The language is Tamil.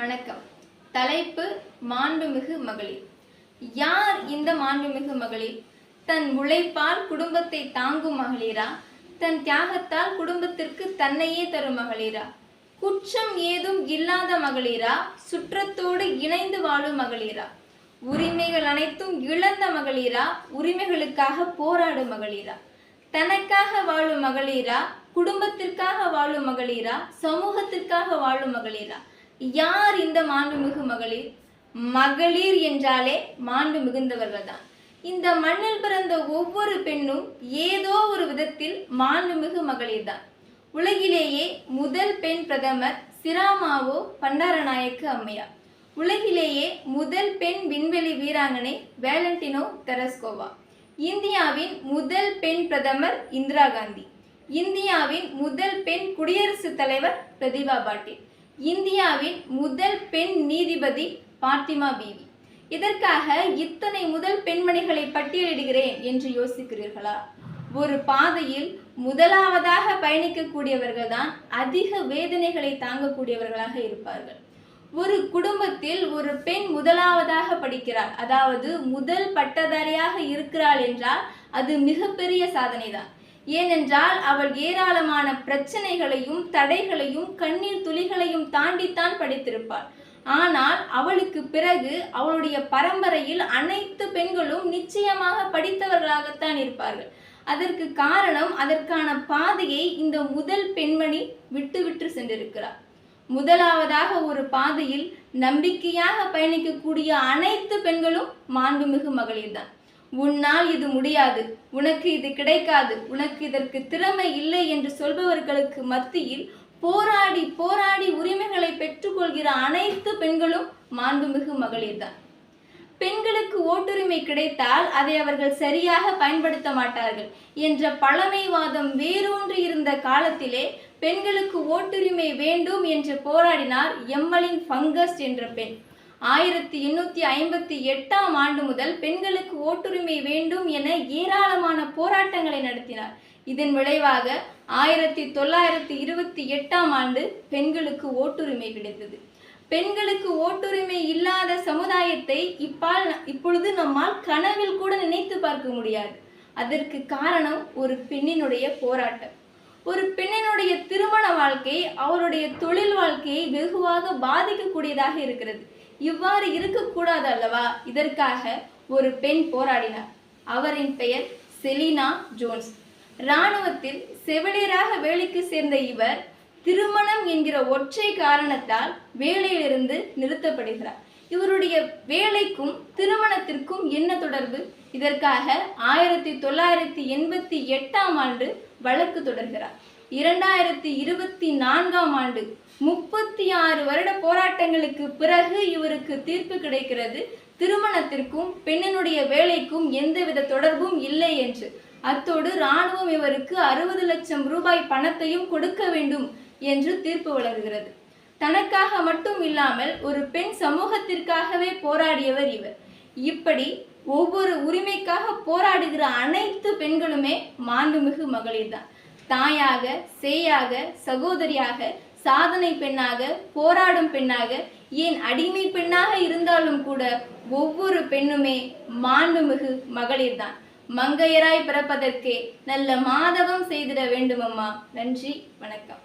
வணக்கம். தலைப்பு மாண்புமிகு மகளிர். யார் இந்த மாண்புமிகு மகளிர்? தன் உழைப்பால் குடும்பத்தை தாங்கும் மகளிரா? தன் தியாகத்தால் குடும்பத்திற்கு தன்னையே தரும் மகளிரா? குற்றம் ஏதும் இல்லாத மகளிரா? சுற்றத்தோடு இணைந்து வாழும் மகளிரா? உரிமைகள் அனைத்தும் இழந்த மகளிரா? உரிமைகளுக்காக போராடும் மகளிரா? தனக்காக வாழும் மகளிரா? குடும்பத்திற்காக வாழும் மகளிரா? சமூகத்திற்காக வாழும் மகளிரா? யார் இந்த மாண்புமிகு மகளிர் மகளிர் என்றாலே மாண்பு மிகுந்தவர்கள் தான் இந்த மண்ணில் பிறந்த ஒவ்வொரு பெண்ணும் ஏதோ ஒரு விதத்தில் மாண்புமிகு மகளிர் தான் உலகிலேயே முதல் பெண் பிரதமர் சிராமாவோ பண்டாரநாயக்கு அம்மையார் உலகிலேயே முதல் பெண் விண்வெளி வீராங்கனை வேலண்டினோ தெரஸ்கோவா. இந்தியாவின் முதல் பெண் பிரதமர் இந்திரா காந்தி. இந்தியாவின் முதல் பெண் குடியரசுத் தலைவர் பிரதிபா பாட்டீல். இந்தியாவின் முதல் பெண் நீதிபதி பாத்திமா பீவி. இதற்காக இத்தனை முதல் பெண்மணிகளை பட்டியலிடுகிறேன் என்று யோசிக்கிறீர்களா? ஒரு பாதையில் முதலாவதாக பயணிக்கக்கூடியவர்கள் தான் அதிக வேதனைகளை தாங்கக்கூடியவர்களாக இருப்பார்கள். ஒரு குடும்பத்தில் ஒரு பெண் முதலாவதாக படிக்கிறாள் அதாவது முதல் பட்டதாரியாக இருக்கிறாள் என்றால் அது மிகப்பெரிய சாதனை தான் ஏனென்றால் அவள் ஏராளமான பிரச்சனைகளையும் தடைகளையும் கண்ணீர் துளிகளையும் தாண்டித்தான் படித்திருப்பாள். ஆனால் அவளுக்கு பிறகு அவளுடைய பரம்பரையில் அனைத்து பெண்களும் நிச்சயமாக படித்தவர்களாகத்தான் இருப்பார்கள். அதற்கு காரணம் அதற்கான பாதையை இந்த முதல் பெண்மணி விட்டு விட்டு சென்றிருக்கிறார். முதலாவதாக ஒரு பாதையில் நம்பிக்கையாக பயணிக்கக்கூடிய அனைத்து பெண்களும் மாண்புமிகு மகளிர்தான். உன்னால் இது முடியாது. உனக்கு இது கிடைக்காது. உனக்கு இதற்கு திறமை இல்லை என்று சொல்பவர்களுக்கு மத்தியில் போராடி போராடி உரிமைகளை பெற்றுக்கொள்கிற அனைத்து பெண்களும் மாண்புமிகு மகளிர்தான். பெண்களுக்கு ஓட்டுரிமை கிடைத்தால் அதை அவர்கள் சரியாக பயன்படுத்த மாட்டார்கள் என்ற பழமைவாதம் வேரூன்றி இருந்த காலத்திலே பெண்களுக்கு ஓட்டுரிமை வேண்டும் என்று போராடினார் எம்மலின் ஃபங்கஸ் என்ற பெண். ஆயிரத்தி எண்ணூற்றி ஐம்பத்தி எட்டாம் ஆண்டு முதல் பெண்களுக்கு ஓட்டுரிமை வேண்டும் என ஏராளமான போராட்டங்களை நடத்தினார். இதன் விளைவாக ஆயிரத்தி தொள்ளாயிரத்தி இருபத்தி எட்டாம் ஆண்டு பெண்களுக்கு ஓட்டுரிமை கிடைத்தது. பெண்களுக்கு ஓட்டுரிமை இல்லாத சமுதாயத்தை இப்பால் இப்பொழுது நம்மால் கனவில் கூட நினைத்து பார்க்க முடியாது. அதற்கு காரணம் ஒரு பெண்ணினுடைய போராட்டம். ஒரு பெண்ணினுடைய திருமண வாழ்க்கை அவருடைய தொழில் வாழ்க்கையை வெகுவாக பாதிக்கக்கூடியதாக இருக்கிறது. இவ்வாறு இருக்கக்கூடாது அல்லவா இதற்காக ஒரு பெண் போராடினார். அவரின் பெயர் செலினா ஜோன்ஸ். இராணுவத்தில் செவிலியராக வேலைக்கு சேர்ந்த இவர் திருமணம் என்கிற ஒற்றை காரணத்தால் வேலையிலிருந்து நிறுத்தப்படுகிறார். இவருடைய வேலைக்கும் திருமணத்திற்கும் என்ன தொடர்பு? இதற்காக ஆயிரத்தி தொள்ளாயிரத்தி எண்பத்தி எட்டாம் ஆண்டு வழக்கு தொடர்கிறார். இரண்டாயிரத்தி இருபத்தி நான்காம் ஆண்டு முப்பத்தி ஆறு வருட போராட்டங்களுக்கு பிறகு இவருக்கு தீர்ப்பு கிடைக்கிறது. திருமணத்திற்கும் பெண்ணினுடைய வேலைக்கும் எந்தவித தொடர்பும் இல்லை என்று. அத்தோடு இராணுவம் இவருக்கு அறுபது லட்சம் ரூபாய் பணத்தையும் கொடுக்க வேண்டும் என்று தீர்ப்பு வழங்குகிறது. தனக்காக மட்டும் இல்லாமல் ஒரு பெண் சமூகத்திற்காகவே போராடியவர் இவர். இப்படி ஒவ்வொரு உரிமைக்காக போராடுகிற அனைத்து பெண்களுமே மாண்புமிகு மகளிர் தான். தாயாக சேயாக சகோதரியாக சாதனை பெண்ணாக போராடும் பெண்ணாக ஏன் அடிமை பெண்ணாக இருந்தாலும் கூட ஒவ்வொரு பெண்ணுமே மாண்புமிகு மகளிர் தான் மங்கையராய் பிறப்பதற்கே நல்ல மாதவம் செய்திட வேண்டுமம்மா. நன்றி வணக்கம்.